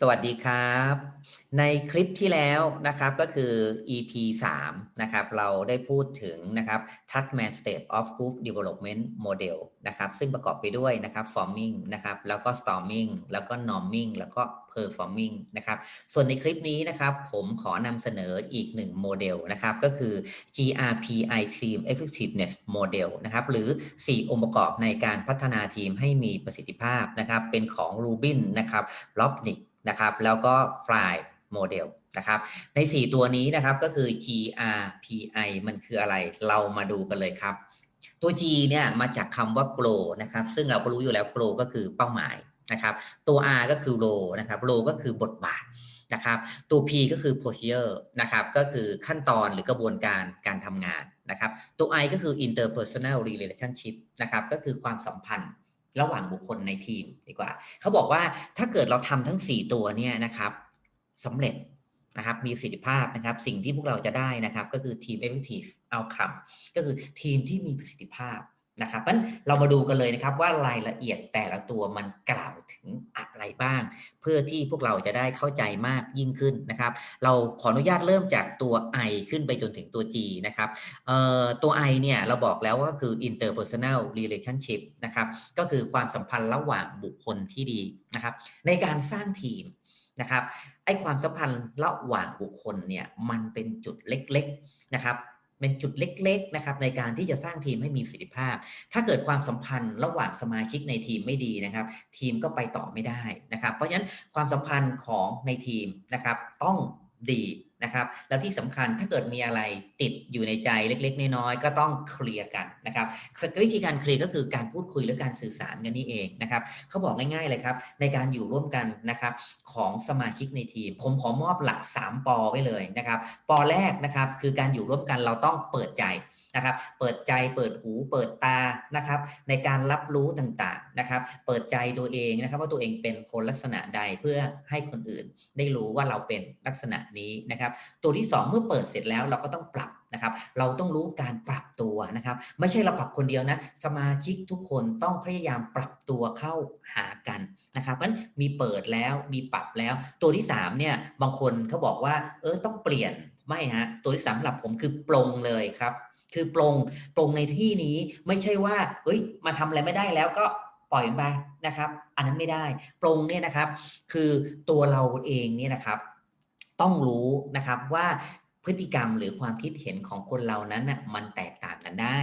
สวัสดีครับ ในคลิปที่แล้วนะครับก็คือ EP 3นะครับเราได้พูดถึงนะครับ Tuckman State of Group Development Model นะครับซึ่งประกอบไปด้วยนะครับ Forming นะครับแล้วก็ Storming แล้วก็ Norming แล้วก็ Performing นะครับส่วนในคลิปนี้นะครับผมขอนำเสนออีกหนึ่งโมเดลนะครับก็คือ GRPI Team Effectiveness Model นะครับหรือ 4 องค์ประกอบในการพัฒนาทีมให้มีประสิทธิภาพนะครับเป็นของ Rubin นะครับ Lobnick นะครับ แล้วก็ Fly Model นะครับ ใน 4 ตัวนี้นะครับก็คือ GRPI มันคืออะไร เรามาดูกันเลยครับ ตัว G เนี่ยมาจากคำว่า grow นะครับ ซึ่งเราก็รู้อยู่แล้ว grow ก็คือเป้าหมายนะครับตัว R ก็คือ role นะครับ role ก็คือบทบาทนะครับตัว P ก็คือ procedure นะครับก็คือขั้นตอนหรือกระบวนการการทำงานนะครับตัว I ก็คือ interpersonal relationship นะครับก็คือความสัมพันธ์ ระหว่างบุคคลในทีมดีกว่า เขาบอกว่าถ้าเกิดเราทำทั้ง 4 ตัวเนี่ยนะครับสำเร็จนะครับมีประสิทธิภาพนะครับ สิ่งที่พวกเราจะได้นะครับ ก็คือทีม effective outcome ก็คือทีมที่มีประสิทธิภาพ นะครับเพราะเรามาดูกันเลยนะครับว่ารายละเอียดแต่ละตัวมันกล่าวถึงอะไรบ้าง เพื่อที่พวกเราจะได้เข้าใจมากยิ่งขึ้นนะครับ เราขออนุญาตเริ่มจากตัว I ขึ้นไปจนถึงตัว G นะครับตัว I เนี่ยเราบอกแล้วว่าคือ interpersonal relationship นะครับก็คือความสัมพันธ์ระหว่างบุคคลที่ดีนะครับในการสร้างทีมนะครับไอ้ความสัมพันธ์ระหว่างบุคคลเนี่ยมันเป็นจุดเล็กๆนะครับ เป็นจุดเล็กๆนะครับในการที่จะสร้างทีมให้มีประสิทธิภาพ ถ้าเกิดความสัมพันธ์ระหว่างสมาชิกในทีมไม่ดีนะครับ ทีมก็ไปต่อไม่ได้นะครับ เพราะฉะนั้นความสัมพันธ์ของในทีมนะครับต้องดี นะครับแล้วที่สำคัญถ้าเกิดมีอะไรติดอยู่ในใจเล็ก ๆ น้อยๆก็ต้องเคลียร์กันนะครับวิธีการเคลียร์ก็คือการพูดคุยและการสื่อสารกันนี่เองนะครับเขาบอกง่ายๆเลยครับในการอยู่ร่วมกันนะครับของสมาชิกในทีม ผมขอมอบหลัก 3ปอไว้เลยนะครับปอแรกนะครับคือการอยู่ร่วมกันเราต้องเปิดใจ นะครับ เปิดใจเปิดหูเปิดตานะครับ ในการรับรู้ต่างๆนะครับ เปิดใจตัวเองนะครับ ว่าตัวเองเป็นคนลักษณะใดเพื่อให้คนอื่น ได้รู้ว่าเราเป็นลักษณะนี้นะครับ ตัวที่ 2 เมื่อเปิดเสร็จแล้วเราก็ต้องปรับนะครับ เราต้องรู้การปรับตัวนะครับ ไม่ใช่เราปรับคนเดียวนะสมาชิกทุกคนต้องพยายามปรับตัวเข้าหากันนะครับเพราะฉะนั้นมีเปิดแล้วมีปรับแล้ว ตัวที่3เนี่ยบางคนเขาบอกว่าเออต้องเปลี่ยนไม่ฮะตัวที่สามสำหรับผมคือปลงเลยครับ คือปลงปลงในที่นี้ไม่ใช่ว่าเฮ้ยมาทำอะไรไม่ได้แล้วก็ปล่อยมันไปนะครับ อันนั้นไม่ได้ปลงเนี่ยนะครับ คือตัวเราเองเนี่ยนะครับ ต้องรู้นะครับว่าพฤติกรรมหรือความคิดเห็นของคนเรานั้นน่ะมันแตกต่างกันได้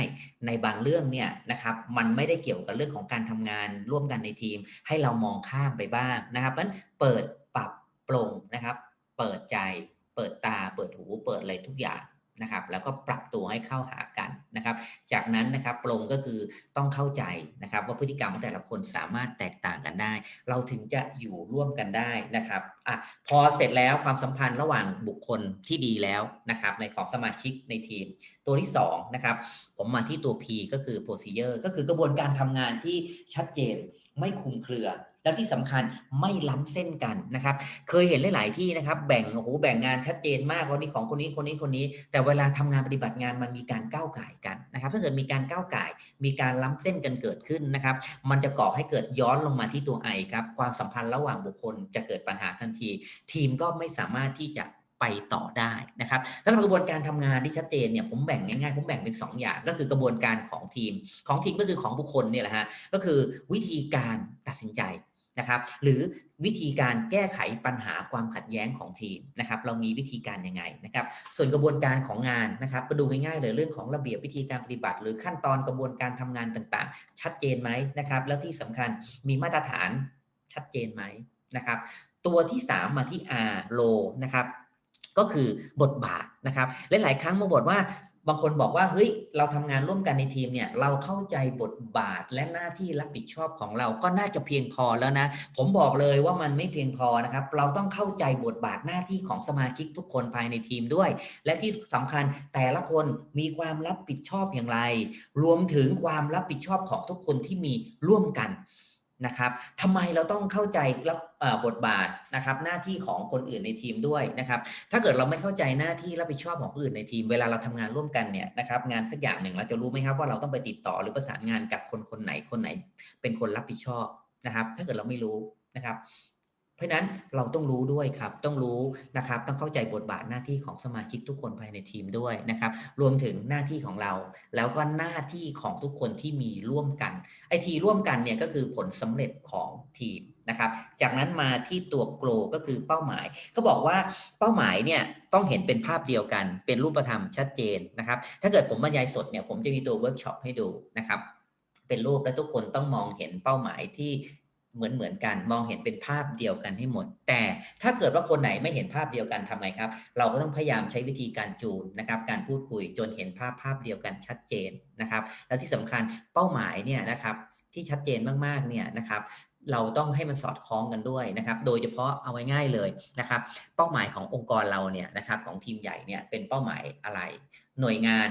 ในบางเรื่องเนี่ยนะครับมันไม่ได้เกี่ยวกับเรื่องของการทำงานร่วมกันในทีม ให้เรามองข้ามไปบ้างนะครับนั้นเปิดปรับปรงนะครับ เปิดใจ เปิดตา เปิดหู เปิดอะไรทุกอย่าง นะครับแล้วก็ปรับตัวให้เข้าหากันนะครับ จากนั้นนะครับปรงก็คือต้องเข้าใจนะครับว่าพฤติกรรมของแต่ละคนสามารถแตกต่างกันได้ เราถึงจะอยู่ร่วมกันได้นะครับอะพอเสร็จแล้วความสัมพันธ์ระหว่างบุคคลที่ดีแล้วนะครับในของสมาชิกในทีม ตัวที่2นะครับผมมาที่ตัว P ก็คือ procedure ก็คือกระบวนการทำงานที่ชัดเจนไม่คลุมเครือ แล้วที่สำคัญไม่ล้ำเส้นกันนะครับ เคยเห็นหลาย ๆ ที่นะครับ แบ่งโอ้โหแบ่งงานชัดเจนมากว่านี่ของคนนี้คนนี้คนนี้ แต่เวลาทำงานปฏิบัติงานมันมีการก้าวไก่กันนะครับ ถ้าเกิดมีการก้าวไก่มีการล้ำเส้นกันเกิดขึ้นนะครับ มันจะก่อให้เกิดย้อนลงมาที่ตัวไอครับ ความสัมพันธ์ระหว่างบุคคลจะเกิดปัญหาทันที ทีมก็ไม่สามารถที่จะไปต่อได้นะครับสำหรับกระบวนการทำงานที่ชัดเจนเนี่ยผมแบ่งง่ายๆ ผมแบ่งเป็น 2 อย่าง ก็คือกระบวนการของทีม ของทีมก็คือของบุคคลเนี่ยแหละฮะ ก็คือวิธีการตัดสินใจ นะครับหรือวิธีการแก้ไขปัญหาความขัดแย้งของทีมนะครับเรามีวิธีการยังไงนะครับส่วนกระบวนการของงานนะครับก็ดูง่ายๆเลยเรื่องของระเบียบวิธีการปฏิบัติ หรือขั้นตอนกระบวนการทำงานต่างๆ ชัดเจนไหมนะครับแล้วที่สำคัญมีมาตรฐานชัดเจนไหมนะครับตัวที่ 3 มาที่ R low นะครับก็คือบทบาทนะครับหลายๆครั้งมาบอกว่า บางคนบอกว่าเฮ้ยเราทำงานร่วมกันในทีมเนี่ยเราเข้าใจบทบาทและหน้าที่รับผิดชอบของเราก็น่าจะเพียงพอแล้วนะ ผมบอกเลยว่ามันไม่เพียงพอนะครับ เราต้องเข้าใจบทบาทหน้าที่ของสมาชิกทุกคนภายในทีมด้วย และที่สำคัญแต่ละคนมีความรับผิดชอบอย่างไร รวมถึงความรับผิดชอบของทุกคนที่มีร่วมกัน นะครับทำไมเราต้องเข้าใจรับบทบาทนะครับหน้าที่ของคนอื่นในทีมด้วยนะครับ ถ้าเกิดเราไม่เข้าใจหน้าที่รับผิดชอบของคนอื่นในทีม เวลาเราทำงานร่วมกันเนี่ยนะครับงานสักอย่างหนึ่งเราจะรู้ไหมครับว่าเราต้องไปติดต่อหรือประสานงานกับคนคนไหนคนไหน เป็นคนรับผิดชอบนะครับ ถ้าเกิดเราไม่รู้นะครับ ราะฉะนั้นเราต้องรู้ด้วยครับ ต้องรู้นะครับ ต้องเข้าใจบทบาทหน้าที่ของสมาชิกทุกคนภายในทีมด้วยนะครับ รวมถึงหน้าที่ของเรา แล้วก็หน้าที่ของทุกคนที่มีร่วมกัน ไอทีร่วมกันเนี่ยก็คือผลสำเร็จของทีมนะครับ จากนั้นมาที่ตัวโกลก็คือเป้าหมายเขาบอกว่าเป้าหมายเนี่ยต้องเห็นเป็นภาพเดียวกัน เป็นรูปธรรมชัดเจนนะครับ ถ้าเกิดผมบรรยายสดเนี่ยผมจะมีตัวเวิร์กช็อปให้ดูนะครับเป็นรูปและทุกคนต้องมองเห็นเป้าหมายที่ เหมือนเหมือนกันมองเห็นเป็นภาพเดียวกันให้หมด แต่ถ้าเกิดว่าคนไหนไม่เห็นภาพเดียวกันทำไมครับ เราก็ต้องพยายามใช้วิธีการจูนนะครับ การพูดคุยจนเห็นภาพภาพเดียวกันชัดเจนนะครับ แล้วที่สำคัญเป้าหมายเนี่ยนะครับที่ชัดเจนมากๆเนี่ยนะครับเราต้องให้มันสอดคล้องกันด้วยนะครับ โดยเฉพาะเอาไว้ง่ายเลยนะครับ เป้าหมายขององค์กรเราเนี่ยนะครับของทีมใหญ่เนี่ยเป็นเป้าหมายอะไร หน่วยงาน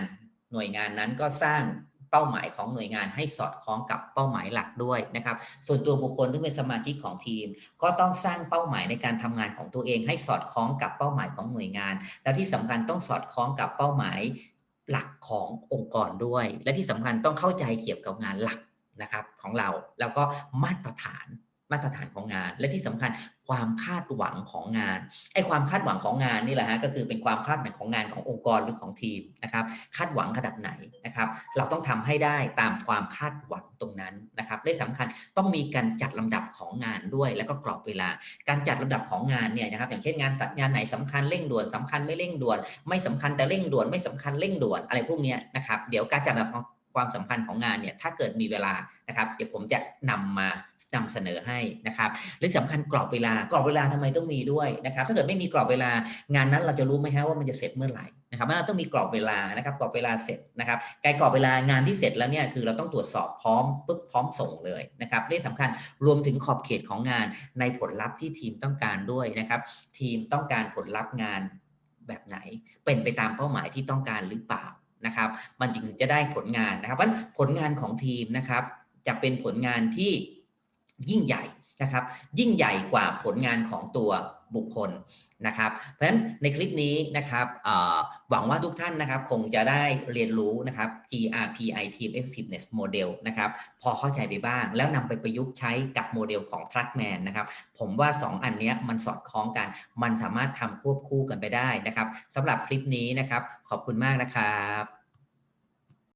หน่วยงานนั้นก็สร้าง เป้าหมายของหน่วยงานให้สอดคล้องกับเป้าหมายหลักด้วยนะครับ ส่วนตัวบุคคลที่เป็นสมาชิกของทีม ก็ต้องสร้างเป้าหมายในการทำงานของตัวเองให้สอดคล้องกับเป้าหมายของหน่วยงาน และที่สำคัญต้องสอดคล้องกับเป้าหมายหลักขององค์กรด้วย และที่สำคัญต้องเข้าใจเกี่ยวกับงานหลักนะครับของเราแล้วก็มาตรฐาน มาตรฐานของงาน และที่สำคัญความคาดหวังของงานไอ้ความคาดหวังของงานนี่แหละฮะก็คือเป็นความคาดหวังของงานขององค์กรหรือของทีมนะครับ คาดหวังระดับไหนนะครับ เราต้องทำให้ได้ตามความคาดหวังตรงนั้นนะครับและสำคัญต้องมีการจัดลำดับของงานด้วย แล้วก็กรอบเวลา การจัดลำดับของงานเนี่ยนะครับ อย่างเช่นงานงานไหนสำคัญเร่งด่วนสำคัญไม่เร่งด่วน ไม่สำคัญแต่เร่งด่วนไม่สำคัญเร่งด่วนอะไรพวกนี้นะครับเดี๋ยวการจัดลำดับ ความสำคัญของงานเนี่ยถ้าเกิดมีเวลานะครับเดี๋ยวผมจะนำมานำเสนอให้นะครับและสำคัญกรอบเวลากรอบเวลาทำไมต้องมีด้วยนะครับ ถ้าเกิดไม่มีกรอบเวลางานนั้นเราจะรู้ไหมฮะว่ามันจะเสร็จเมื่อไหร่นะครับมันต้องมีกรอบเวลานะครับกรอบเวลาเสร็จนะครับการกรอบเวลางานที่เสร็จแล้วเนี่ยคือเราต้องตรวจสอบพร้อมปึ๊บพร้อมส่งเลยนะครับนี่สำคัญรวมถึงขอบเขตของงานในผลลัพธ์ที่ทีมต้องการด้วยนะครับทีมต้องการผลลัพธ์งานแบบไหน เป็นไปตามเป้าหมายที่ต้องการหรือเปล่า นะครับ มันจึงจะได้ผลงานนะครับเพราะผลงานของทีมนะครับ จะเป็นผลงานที่ยิ่งใหญ่นะครับ ยิ่งใหญ่กว่าผลงานของตัว บุคคลนะครับ เพราะฉะนั้นในคลิปนี้นะครับหวังว่าทุกท่านนะครับคงจะได้เรียนรู้นะครับ GRPI Team Effectiveness Model นะครับพอเข้าใจไปบ้าง แล้วนำไปประยุกต์ใช้กับโมเดลของ Truckman นะครับผมว่า 2 อันนี้มันสอดคล้องกัน มันสามารถทำควบคู่กันไปได้นะครับสำหรับคลิปนี้นะครับ ขอบคุณมากนะครับ